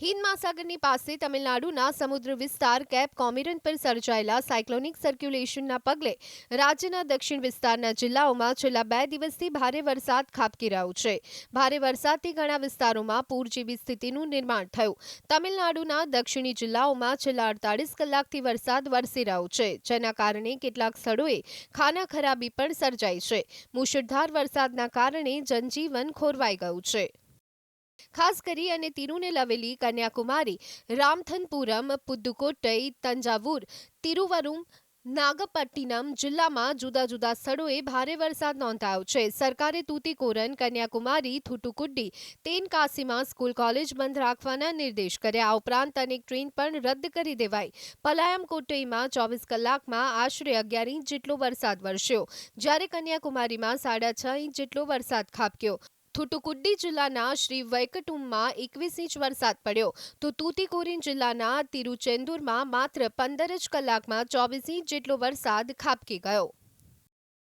હિન્દ મહાસાગરની પાસે તમિલનાડુના સમુદ્ર વિસ્તાર કેપ કોમિરન પર સર્જાયેલા સાયક્લોનિક સર્ક્યુલેશનના પગલે રાજ્યના દક્ષિણ વિસ્તારના જિલ્લાઓમાં છેલ્લા બે દિવસથી ભારે વરસાદ ખાબકી રહ્યો છે. ભારે વરસાદથી ઘણા વિસ્તારોમાં પૂર જેવી સ્થિતિનું નિર્માણ થયું. તમિલનાડુના દક્ષિણી જિલ્લાઓમાં છેલ્લા અડતાળીસ કલાકથી વરસાદ વરસી રહ્યો છે, જેના કારણે કેટલાક સ્થળોએ ખાના ખરાબી પણ સર્જાઈ છે. મુશળધાર વરસાદના કારણે જનજીવન ખોરવાઈ ગયું છે. ખાસ કરી અને તિરુનેલવેલી કન્યાકુમારી, રામથનપુરમ પુદુકોટઈ તંજાવુર, તિરુવરુમ, નાગપટ્ટિનમ જિલ્લામાં જુદા જુદા સ્થળોએ ભારે વરસાદ નોંધાયો છે. સરકારે તૂતીકોરન, કન્યાકુમારી, થુટુકુડી, તેનકાસીમાં સ્કૂલ કોલેજ બંધ રાખવાના નિર્દેશ કર્યા. આ ઉપરાંત અનેક ટ્રેન પણ રદ કરી દેવાઈ. પલાયમ કોટ્ટઈમાં ચોવીસ કલાકમાં આશરે અગિયાર ઇંચ જેટલો વરસાદ વરસ્યો. જ્યારે કન્યાકુમારીમાં સાડા છ ઇંચ જેટલો વરસાદ ખાબક્યો. થુટુકુડી જિલ્લાના શ્રી વૈકટુમમાં એકવીસ ઇંચ વરસાદ પડ્યો તો તૂતીકોરિન જિલ્લાના તિરુચેન્દુરમાં માત્ર પંદર જ કલાકમાં ચોવીસ ઇંચ જેટલો વરસાદ ખાબકી ગયો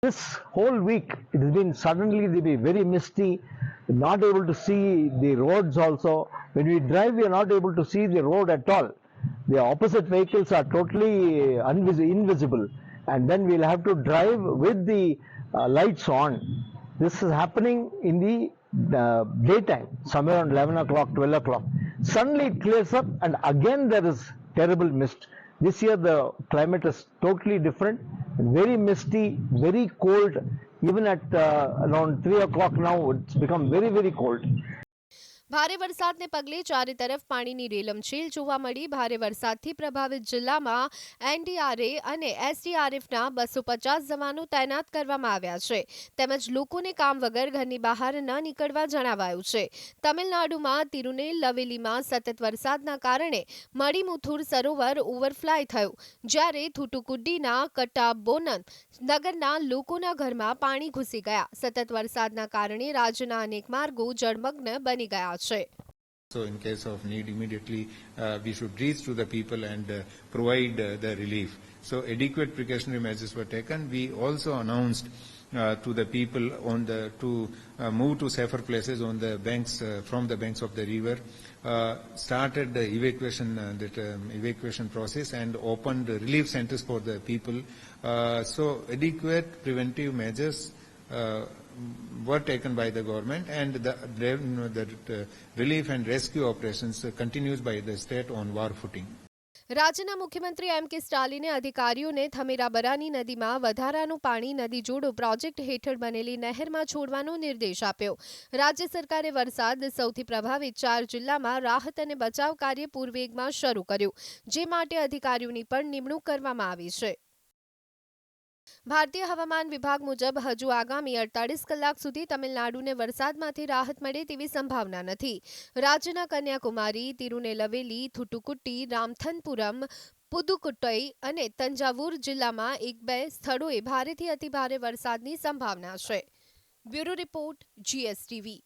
This whole week, it has been suddenly they be very misty, not able to see the roads also. When we drive, we are not able to see the road at all. The opposite vehicles are totally invisible, and then we'll have to drive with the uh, lights on. This is happening in the uh, daytime, somewhere around 11 o'clock, 12 o'clock. Suddenly it clears up, and again there is terrible mist. This year the climate is totally different, very misty, very cold. Even at uh, around 3 o'clock now, it's become very, very cold. ભારે વરસાદને પગલે ચારે તરફ પાણીની રેલમછેલ જોવા મળી. ભારે વરસાદથી પ્રભાવિત જિલ્લામાં એનડીઆરએ અને એસડીઆરએફના બસો પચાસ જવાનો તૈનાત કરવામાં આવ્યા છે. તેમજ લોકોને કામ વગર ઘરની બહાર ન નીકળવા જણાવાયું છે. તમિલનાડુમાં તિરુનેલવેલીમાં સતત વરસાદના કારણે મડીમુથુર સરોવર ઓવરફ્લાય થયું, જ્યારે થુટુકુડીના કટાબોનન નગરના લોકોના ઘરમાં પાણી ઘૂસી ગયા. સતત વરસાદના કારણે રાજ્યના અનેક માર્ગો જળમગ્ન બની ગયા છે So in case of need immediately, uh, we should reach to the people and uh, provide uh, the relief. So adequate precautionary measures were taken. We also announced uh, to the people on the, to uh, move to safer places on the banks, uh, from the banks of the river, uh, started the evacuation, uh, that, um, evacuation process and opened relief centers for the people. Uh, so adequate preventive measures were taken by the government and the, the, relief and rescue operations uh, continues by the state on war footing. રાજ્યના મુખ્યમંત્રી એમ કે સ્ટાલિને અધિકારીઓને થમીરાબરાની નદીમાં વધારાનું પાણી નદી જોડો project હેઠળ બનેલી નહેરમાં છોડવાનો નિર્દેશ આપ્યો રાજ્ય સરકારે વરસાદ સૌથી પ્રભાવિત ચાર જિલ્લામાં રાહત અને બચાવ કાર્ય પૂરવેગમાં શરૂ કર્યું જે માટે અધિકારીઓની પણ નિમણૂક કરવામાં આવી છે ભારતીય હવામાન વિભાગ મુજબ હજુ આગામી અડતાલીસ કલાક સુધી તમિલનાડુને વરસાદમાંથી રાહત મળે તેવી સંભાવના નથી. રાજ્યના કન્યાકુમારી, તિરુનેલવેલી, થુટુકુટ્ટી, રામથનપુરમ, પુદુકુટ્ટઈ અને તંજાવુર જિલ્લામાં એક બે સ્થળોએ ભારેથી અતિભારે વરસાદની સંભાવના છે. Bureau report, GSTV.